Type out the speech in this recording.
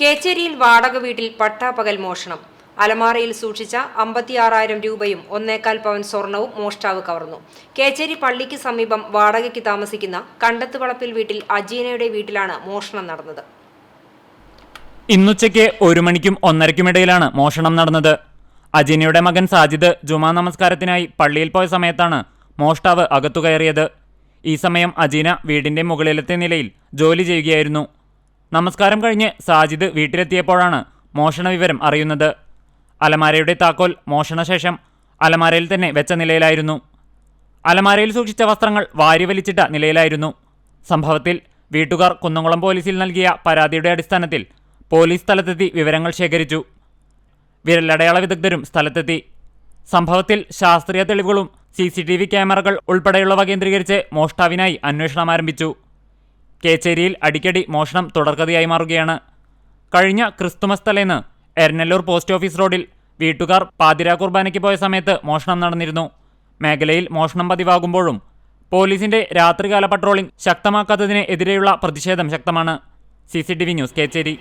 കേച്ചേരിയിൽ വാടക വീട്ടിൽ പട്ടാപ്പകൽ മോഷണം. അലമാറയിൽ സൂക്ഷിച്ച അമ്പത്തിയാറായിരം രൂപയും ഒന്നേകാൽ പവൻ സ്വർണവും മോഷ്ടാവ് കവർന്നു. കേച്ചേരി പള്ളിക്ക് സമീപം വാടകയ്ക്ക് താമസിക്കുന്ന കണ്ടത്ത് വളപ്പിൽ വീട്ടിൽ അജീനയുടെ വീട്ടിലാണ് മോഷണം നടന്നത്. ഇന്നുച്ചയ്ക്ക് ഒരു മണിക്കും ഒന്നരയ്ക്കുമിടയിലാണ് മോഷണം നടന്നത്. അജീനയുടെ മകൻ സാജിദ് ജുമാ നമസ്കാരത്തിനായി പള്ളിയിൽ പോയ സമയത്താണ് മോഷ്ടാവ് അകത്തു കയറിയത് ഈ സമയം അജീന വീടിന്റെ മുകളിലത്തെ നിലയിൽ ജോലി ചെയ്യുകയായിരുന്നു. നമസ്കാരം കഴിഞ്ഞ് സാജിദ് വീട്ടിലെത്തിയപ്പോഴാണ് മോഷണ വിവരം അറിയുന്നത്. അലമാരയുടെ താക്കോൽ മോഷണശേഷം അലമാരയിൽ തന്നെ വെച്ച നിലയിലായിരുന്നു. അലമാരയിൽ സൂക്ഷിച്ച വസ്ത്രങ്ങൾ വാരി വലിച്ചിട്ട നിലയിലായിരുന്നു. സംഭവത്തിൽ വീട്ടുകാർ കുന്നംകുളം പോലീസിൽ നൽകിയ പരാതിയുടെ അടിസ്ഥാനത്തിൽ പോലീസ് സ്ഥലത്തെത്തി വിവരങ്ങൾ ശേഖരിച്ചു. വിരലടയാള വിദഗ്ധരും സ്ഥലത്തെത്തി. സംഭവത്തിൽ ശാസ്ത്രീയ തെളിവുകളും സി ക്യാമറകൾ ഉൾപ്പെടെയുള്ളവ കേന്ദ്രീകരിച്ച് മോഷ്ടാവിനായി അന്വേഷണം ആരംഭിച്ചു. കേച്ചേരിയിൽ അടിക്കടി മോഷണം തുടർക്കഥയായി മാറുകയാണ്. കഴിഞ്ഞ ക്രിസ്തുമസ് തലേന്ന് എരനല്ലൂർ പോസ്റ്റ് ഓഫീസ് റോഡിൽ വീട്ടുകാർ പാതിരാ കുർബാനയ്ക്ക് പോയ സമയത്ത് മോഷണം നടന്നിരുന്നു. മേഖലയിൽ മോഷണം പതിവാകുമ്പോഴും പോലീസിന്റെ രാത്രികാല പട്രോളിംഗ് ശക്തമാക്കാത്തതിനെതിരെയുള്ള പ്രതിഷേധം ശക്തമാണ്. C news Kechery.